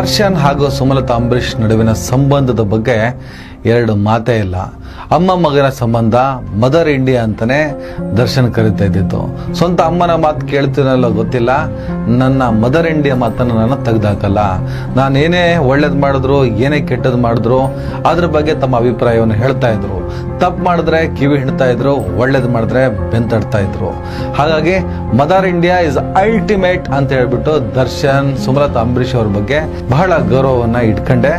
ದರ್ಶನ್ ಹಾಗೂ ಸುಮಲತಾ ಅಂಬರೀಷ್ ನಡುವಿನ ಸಂಬಂಧದ ಬಗ್ಗೆ ಎರಡು ಮಾತೇ ಇಲ್ಲ. ಅಮ್ಮ ಮಗನ ಸಂಬಂಧ ಮದರ್ ಇಂಡಿಯಾ ಅಂತಲೇ ದರ್ಶನ್ ಕರಿತಾ ಇದ್ದಿತ್ತು. ಸ್ವಂತ ಅಮ್ಮನ ಮಾತು ಕೇಳ್ತೀನಲ್ಲ ಗೊತ್ತಿಲ್ಲ. ನನ್ನ ಮದರ್ ಇಂಡಿಯಾ ಮಾತನ್ನು ನಾನು ತೆಗೆದಾಕಲ್ಲ. ನಾನು ಏನೇ ಒಳ್ಳೇದು ಮಾಡಿದ್ರು, ಏನೇ ಕೆಟ್ಟದ್ದು ಮಾಡಿದ್ರು, ಅದ್ರ ಬಗ್ಗೆ ತಮ್ಮ ಅಭಿಪ್ರಾಯವನ್ನು ಹೇಳ್ತಾ ಇದ್ರು. ತಪ್ಪು ಮಾಡಿದ್ರೆ ಕಿವಿ ಹಿಡ್ತಾ ಇದ್ರು, ಒಳ್ಳೇದು ಮಾಡಿದ್ರೆ ಬೆಂತಡ್ತಾ ಇದ್ರು. ಹಾಗಾಗಿ ಮದರ್ ಇಂಡಿಯಾ ಇಸ್ ಅಲ್ಟಿಮೇಟ್ ಅಂತ ಹೇಳ್ಬಿಟ್ಟು ದರ್ಶನ್, ಸುಮಲತಾ, ಅಂಬರೀಷ್ ಅವ್ರ ಬಗ್ಗೆ ಬಹಳ ಗೌರವವನ್ನು ಇಟ್ಕೊಂಡೆ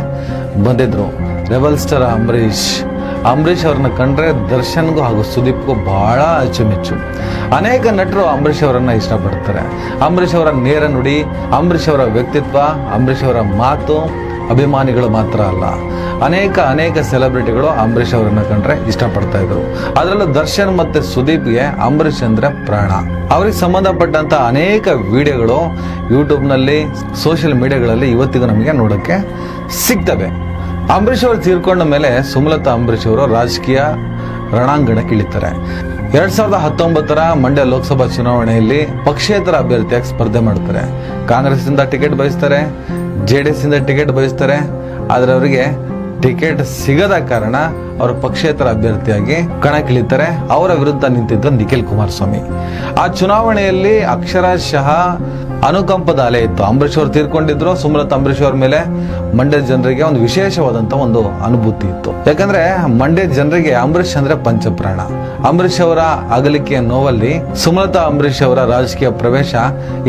ಬಂದಿದ್ರು. Rebel star Ambareesh. ಅಂಬರೀಷ್ ಅವ್ರನ್ನ ಕಂಡ್ರೆ ದರ್ಶನ್ಗೂ ಹಾಗೂ ಸುದೀಪ್ಗೂ ಬಹಳ ಅಚ್ಚುಮೆಚ್ಚು. ಅನೇಕ ನಟರು ಅಂಬರೀಷ್ ಅವರನ್ನ ಇಷ್ಟಪಡ್ತಾರೆ. ಅಂಬರೀಷ್ ಅವರ ನೇರ ನುಡಿ, ಅಂಬರೀಷ್ ಅವರ ವ್ಯಕ್ತಿತ್ವ, ಅಂಬರೀಷ್ ಅವರ ಮಾತು, ಅಭಿಮಾನಿಗಳು ಮಾತ್ರ ಅಲ್ಲ. ಅನೇಕ ಅನೇಕ ಸೆಲೆಬ್ರಿಟಿಗಳು ಅಂಬರೀಷ್ ಅವರನ್ನು ಕಂಡ್ರೆ ಇಷ್ಟಪಡ್ತಾ ಇದ್ರು. ಅದರಲ್ಲೂ ದರ್ಶನ್ ಮತ್ತೆ ಸುದೀಪ್ಗೆ ಅಂಬರೀಷ್ ಅಂದ್ರೆ ಪ್ರಾಣ. ಅವ್ರಿಗೆ ಸಂಬಂಧಪಟ್ಟಂತ ಅನೇಕ ವಿಡಿಯೋಗಳು ಯೂಟ್ಯೂಬ್ನಲ್ಲಿ ಸೋಷಿಯಲ್ ಮೀಡಿಯಾಗಳಲ್ಲಿ ಇವತ್ತಿಗೂ ನಮಗೆ ನೋಡೋಕ್ಕೆ ಸಿಗ್ತವೆ. ಅಂಬರೀಷ್ ಅವರು ತೀರ್ಕೊಂಡ ಮೇಲೆ ಸುಮಲತಾ ಅಂಬರೀಷ್ ಅವರು ರಾಜಕೀಯ ರಣಾಂಗಣಕ್ಕೆ ಇಳಿತಾರೆ. ಎರಡ್ ಸಾವಿರದ ಹತ್ತೊಂಬತ್ತರ ಮಂಡ್ಯ ಲೋಕಸಭಾ ಚುನಾವಣೆಯಲ್ಲಿ ಪಕ್ಷೇತರ ಅಭ್ಯರ್ಥಿಯಾಗಿ ಸ್ಪರ್ಧೆ ಮಾಡ್ತಾರೆ. ಕಾಂಗ್ರೆಸ್ ಇಂದ ಟಿಕೆಟ್ ಬಯಸ್ತಾರೆ ಜೆ ಡಿ ಎಸ್ ಇಂದ ಟಿಕೆಟ್ ಬಯಸ್ತಾರೆ, ಆದರೆ ಅವರಿಗೆ ಟಿಕೆಟ್ ಸಿಗದ ಕಾರಣ ಅವರು ಪಕ್ಷೇತರ ಅಭ್ಯರ್ಥಿಯಾಗಿ ಕಣಕ್ಕಿಳಿತಾರೆ. ಅವರ ವಿರುದ್ಧ ನಿಂತಿದ್ದ ನಿಖಿಲ್ ಕುಮಾರಸ್ವಾಮಿ. ಆ ಚುನಾವಣೆಯಲ್ಲಿ ಅಕ್ಷರಶಃ ಅನುಕಂಪದ ಅಲೆ ಇತ್ತು. ಅಂಬರೀಷ್ ಅವರು ತೀರ್ಕೊಂಡಿದ್ರು, ಸುಮಲತಾ ಅಂಬರೀಷ್ ಅವ್ರ ಮೇಲೆ ಮಂಡ್ಯ ಜನರಿಗೆ ಒಂದು ವಿಶೇಷವಾದಂತ ಒಂದು ಅನುಭೂತಿ ಇತ್ತು. ಯಾಕಂದ್ರೆ ಮಂಡ್ಯ ಜನರಿಗೆ ಅಂಬರೀಷ್ ಅಂದ್ರೆ ಪಂಚಪ್ರಾಣ. ಅಂಬರೀಷ್ ಅವರ ಅಗಲಿಕೆಯ ನೋವಲ್ಲಿ ಸುಮಲತಾ ಅಂಬರೀಷ್ ಅವರ ರಾಜಕೀಯ ಪ್ರವೇಶ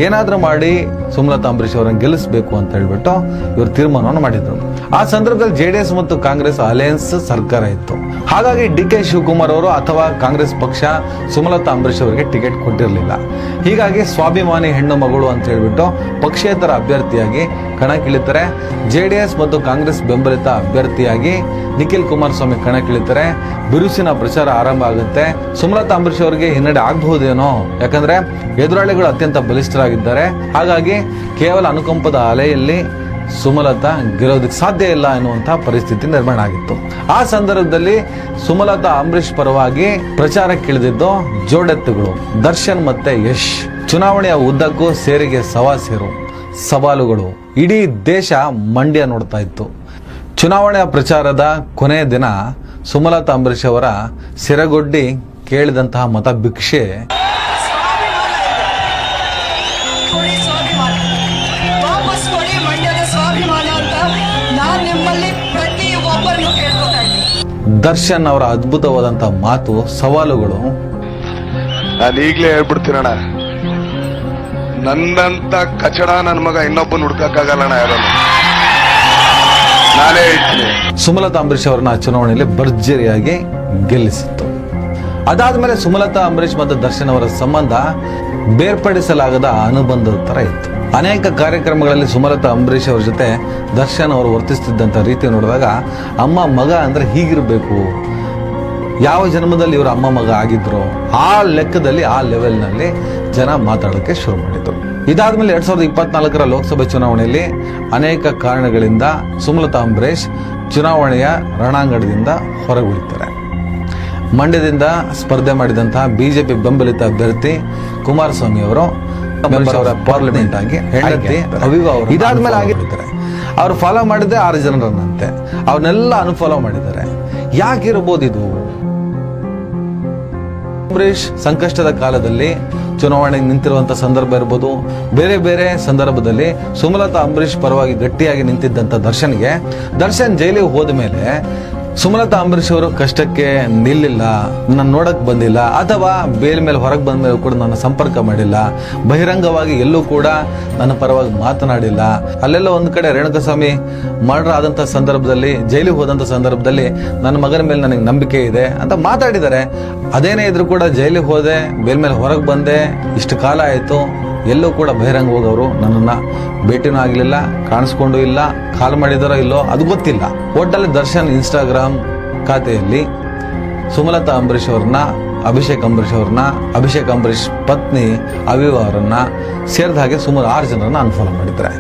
ಏನಾದ್ರೂ ಮಾಡಿ ಸುಮಲತಾ ಅಂಬರೀಷ್ ಅವರನ್ನು ಗೆಲ್ಲಿಸಬೇಕು ಅಂತ ಹೇಳ್ಬಿಟ್ಟು ಇವರು ತೀರ್ಮಾನವನ್ನು ಮಾಡಿದ್ರು. ಆ ಸಂದರ್ಭದಲ್ಲಿ ಜೆಡಿಎಸ್ ಮತ್ತು ಕಾಂಗ್ರೆಸ್ ಅಲಯನ್ಸ್ ಸರ್ಕಾರ ಇತ್ತು. ಹಾಗಾಗಿ ಡಿ ಕೆ ಶಿವಕುಮಾರ್ ಅವರು ಅಥವಾ ಕಾಂಗ್ರೆಸ್ ಪಕ್ಷ ಸುಮಲತಾ ಅಂಬರೀಷ್ ಅವರಿಗೆ ಟಿಕೆಟ್ ಕೊಟ್ಟಿರಲಿಲ್ಲ. ಹೀಗಾಗಿ ಸ್ವಾಭಿಮಾನಿ ಹೆಣ್ಣು ಮಗಳು ಅಂತ ಹೇಳಿಬಿಟ್ಟು ಪಕ್ಷೇತರ ಅಭ್ಯರ್ಥಿಯಾಗಿ ಕಣಕ್ಕಿಳಿತಾರೆ. ಜೆ ಡಿ ಎಸ್ ಮತ್ತು ಕಾಂಗ್ರೆಸ್ ಬೆಂಬಲಿತ ಅಭ್ಯರ್ಥಿಯಾಗಿ ನಿಖಿಲ್ ಕುಮಾರಸ್ವಾಮಿ ಕಣಕ್ಕಿಳಿತಾರೆ. ಬಿರುಸಿನ ಪ್ರಚಾರ ಆರಂಭ ಆಗುತ್ತೆ. ಸುಮಲತಾ ಅಂಬರೀಷ್ ಅವರಿಗೆ ಹಿನ್ನಡೆ ಆಗಬಹುದೇನೋ? ಯಾಕಂದ್ರೆ ಎದುರಾಳಿಗಳು ಅತ್ಯಂತ ಬಲಿಷ್ಠರಾಗಿದ್ದಾರೆ. ಹಾಗಾಗಿ ಕೇವಲ ಅನುಕಂಪದ ಅಲೆಯಲ್ಲಿ ಸುಮಲತಾ ಗೆಲ್ಲೋದಕ್ಕೆ ಸಾಧ್ಯ ಇಲ್ಲ ಎನ್ನುವಂತಹ ಪರಿಸ್ಥಿತಿ ನಿರ್ಮಾಣ ಆಗಿತ್ತು. ಆ ಸಂದರ್ಭದಲ್ಲಿ ಸುಮಲತಾ ಅಂಬರೀಷ್ ಪರವಾಗಿ ಪ್ರಚಾರಕ್ಕಿಳಿದಿದ್ದು ಜೋಡೆತ್ತುಗಳು, ದರ್ಶನ್ ಮತ್ತೆ ಯಶ್. ಚುನಾವಣೆಯ ಉದ್ದಕ್ಕೂ ಸೇರಿಗೆ ಸವಾಸಿರು ಸವಾಲುಗಳು. ಇಡೀ ದೇಶ ಮಂಡ್ಯ ನೋಡ್ತಾ ಇತ್ತು. ಚುನಾವಣೆಯ ಪ್ರಚಾರದ ಕೊನೆಯ ದಿನ ಸುಮಲತಾ ಅಂಬರೀಷ್ ಅವರ ಸಿರಗೊಡ್ಡಿ ಕೇಳಿದಂತಹ ಮತ ಭಿಕ್ಷೆ ದರ್ಶನ್ ಅವರ ಅದ್ಭುತವಾದಂತಹ ಮಾತು ಸವಾಲುಗಳು. ನಾನು ಈಗಲೇ ಹೇಳ್ಬಿಡ್ತೀನಣ್ಣ. ನನ್ನಂತ ಕಚಡ ನನ್ನ ಮಗ ಇನ್ನೊಬ್ಬನ ಹುಡ್ಕಕ್ಕಾಗಲ್ಲಣ್ಣ ಯಾರನ್ನು. ನಾನೇ ಹೇಳ್ತೀನಿ. ಸುಮಲತಾ ಅಂಬರೀಷ್ ಅವರನ್ನ ಚುನಾವಣೆಯಲ್ಲಿ ಭರ್ಜರಿಯಾಗಿ ಗೆಲ್ಲಿಸಿತ್ತು. ಅದಾದ್ಮೇಲೆ ಸುಮಲತಾ ಅಂಬರೀಷ್ ಮತ್ತು ದರ್ಶನ್ ಅವರ ಸಂಬಂಧ ಬೇರ್ಪಡಿಸಲಾಗದ ಅನುಬಂಧದ ತರ ಇತ್ತು. ಅನೇಕ ಕಾರ್ಯಕ್ರಮಗಳಲ್ಲಿ ಸುಮಲತಾ ಅಂಬರೀಷ್ ಅವರ ಜೊತೆ ದರ್ಶನ್ ಅವರು ವರ್ತಿಸ್ತಿದ್ದಂಥ ರೀತಿ ನೋಡಿದಾಗ ಅಮ್ಮ ಮಗ ಅಂದರೆ ಹೀಗಿರಬೇಕು. ಯಾವ ಜನ್ಮದಲ್ಲಿ ಇವರು ಅಮ್ಮ ಮಗ ಆಗಿದ್ರು? ಆ ಲೆಕ್ಕದಲ್ಲಿ, ಆ ಲೆವೆಲ್ನಲ್ಲಿ ಜನ ಮಾತಾಡೋಕ್ಕೆ ಶುರು ಮಾಡಿದ್ರು. ಇದಾದ್ಮೇಲೆ ಎರಡು ಸಾವಿರದ ಇಪ್ಪತ್ನಾಲ್ಕರ ಲೋಕಸಭೆ ಚುನಾವಣೆಯಲ್ಲಿ ಅನೇಕ ಕಾರಣಗಳಿಂದ ಸುಮಲತಾ ಅಂಬರೀಷ್ ಚುನಾವಣೆಯ ರಣಾಂಗಣದಿಂದ ಹೊರಗುಳಿತಾರೆ. ಮಂಡ್ಯದಿಂದ ಸ್ಪರ್ಧೆ ಮಾಡಿದಂತಹ ಬಿಜೆಪಿ ಬೆಂಬಲಿತ ಅಭ್ಯರ್ಥಿ ಕುಮಾರಸ್ವಾಮಿ ಅವರು ಅವರ ಪಾರ್ಲಿಮೆಂಟ್ ಆಗಿ ಹೆಂಡತಿ ಅವಿವ ಅವರು ಇದಾದ್ಮೇಲೆ ಆಗಿರ್ತಾರೆ ಅವ್ರು ಫಾಲೋ ಮಾಡಿದ್ದೆ ಆರು ಜನರನ್ನಂತೆ. ಅವನ್ನೆಲ್ಲ ಅನ್ಫಾಲೋ ಮಾಡಿದ್ದಾರೆ. ಯಾಕಿರ್ಬೋದು ಇದು ಅಂಬರೀಷ್ ಸಂಕಷ್ಟದ ಕಾಲದಲ್ಲಿ ಚುನಾವಣೆಗೆ ನಿಂತಿರುವಂತ ಸಂದರ್ಭ ಇರ್ಬೋದು. ಬೇರೆ ಬೇರೆ ಸಂದರ್ಭದಲ್ಲಿ ಸುಮಲತಾ ಅಂಬರೀಷ್ ಪರವಾಗಿ ಗಟ್ಟಿಯಾಗಿ ನಿಂತಿದ್ದಂತ ದರ್ಶನ್ಗೆ ದರ್ಶನ್ ಜೈಲಿಗೆ ಹೋದ ಮೇಲೆ ಸುಮಲತಾ ಅಂಬರೀಷ್ ಅವರು ಕಷ್ಟಕ್ಕೆ ನಿಲ್ಲಿಲ್ಲ ನನ್ನ ನೋಡಕ್ ಬಂದಿಲ್ಲ, ಅಥವಾ ಬೇಲ್ ಮೇಲೆ ಹೊರಗೆ ಬಂದ ಮೇಲೆ ಕೂಡ ನನ್ನ ಸಂಪರ್ಕ ಮಾಡಿಲ್ಲ, ಬಹಿರಂಗವಾಗಿ ಎಲ್ಲೂ ಕೂಡ ನನ್ನ ಪರವಾಗಿ ಮಾತನಾಡಿಲ್ಲ. ಅಲ್ಲೆಲ್ಲ ಒಂದು ಕಡೆ ರೇಣುಕಸ್ವಾಮಿ ಮರ್ಡರ್ ಆದಂತ ಸಂದರ್ಭದಲ್ಲಿ, ಜೈಲಿಗೆ ಹೋದಂತ ಸಂದರ್ಭದಲ್ಲಿ ನನ್ನ ಮಗನ ಮೇಲೆ ನನಗೆ ನಂಬಿಕೆ ಇದೆ ಅಂತ ಮಾತಾಡಿದ್ದಾರೆ. ಅದೇನೇ ಇದ್ರು ಕೂಡ ಜೈಲಿಗೆ ಹೋದೆ, ಬೇಲ್ ಮೇಲೆ ಹೊರಗೆ ಬಂದೆ, ಇಷ್ಟು ಕಾಲ ಆಯಿತು ಎಲ್ಲೂ ಕೂಡ ಬಹಿರಂಗವಾಗಿ ಅವರು ನನ್ನನ್ನು ಭೇಟಿನೂ ಆಗಲಿಲ್ಲ ಕಾಣಿಸ್ಕೊಂಡು ಇಲ್ಲ, ಕಾಲ್ ಮಾಡಿದಾರೋ ಇಲ್ಲೋ ಅದು ಗೊತ್ತಿಲ್ಲ. ಒಟ್ಟಲ್ಲಿ ದರ್ಶನ್ ಇನ್ಸ್ಟಾಗ್ರಾಮ್ ಖಾತೆಯಲ್ಲಿ ಸುಮಲತಾ ಅಂಬರೀಷ್ ಅವ್ರನ್ನ, ಅಭಿಷೇಕ್ ಅಂಬರೀಷ್ ಅವ್ರನ್ನ, ಅಭಿಷೇಕ್ ಅಂಬರೀಷ್ ಪತ್ನಿ ಅವಿವ ಅವರನ್ನ ಸೇರಿದ ಹಾಗೆ ಸುಮಾರು ಆರು ಜನರನ್ನ ಅನ್ಫಾಲೋ ಮಾಡಿದ್ದಾರೆ.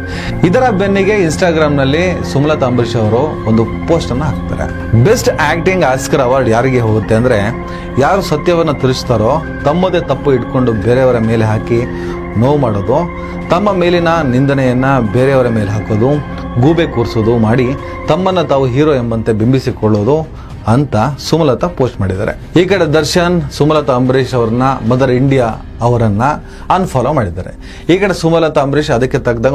ಇದರ ಬೆನ್ನಿಗೆ ಇನ್ಸ್ಟಾಗ್ರಾಮ್ನಲ್ಲಿ ಸುಮಲತಾ ಅಂಬರೀಷ್ ಅವರು ಒಂದು ಪೋಸ್ಟ್ ಅನ್ನ ಹಾಕ್ತಾರೆ. ಬೆಸ್ಟ್ ಆಕ್ಟಿಂಗ್ ಆಸ್ಕರ್ ಅವಾರ್ಡ್ ಯಾರಿಗೆ ಹೋಗುತ್ತೆ ಅಂದ್ರೆ, ಯಾರು ಸತ್ಯವನ್ನ ತಿಳಿಸ್ತಾರೋ ತಮ್ಮದೇ ತಪ್ಪು ಇಟ್ಕೊಂಡು ಬೇರೆಯವರ ಮೇಲೆ ಹಾಕಿ ನೋವು ಮಾಡೋದು, ತಮ್ಮ ಮೇಲಿನ ನಿಂದನೆಯನ್ನ ಬೇರೆಯವರ ಮೇಲೆ ಹಾಕೋದು, ಗೂಬೆ ಕೂರಿಸೋದು ಮಾಡಿ ತಮ್ಮನ್ನ ತಾವು ಹೀರೋ ಎಂಬಂತೆ ಬಿಂಬಿಸಿಕೊಳ್ಳೋದು ಅಂತ ಸುಮಲತಾ ಪೋಸ್ಟ್ ಮಾಡಿದ್ದಾರೆ. ಈ ಕಡೆ ದರ್ಶನ್, ಸುಮಲತಾ ಅಂಬರೀಷ್ ಅವ್ರನ್ನ, ಮದರ್ ಇಂಡಿಯಾ ಅವರನ್ನ ಅನ್ಫಾಲೋ ಮಾಡಿದ್ದಾರೆ. ಈ ಕಡೆ ಸುಮಲತಾ ಅಂಬರೀಷ್ ಅದಕ್ಕೆ ತಗ್ದಾಗ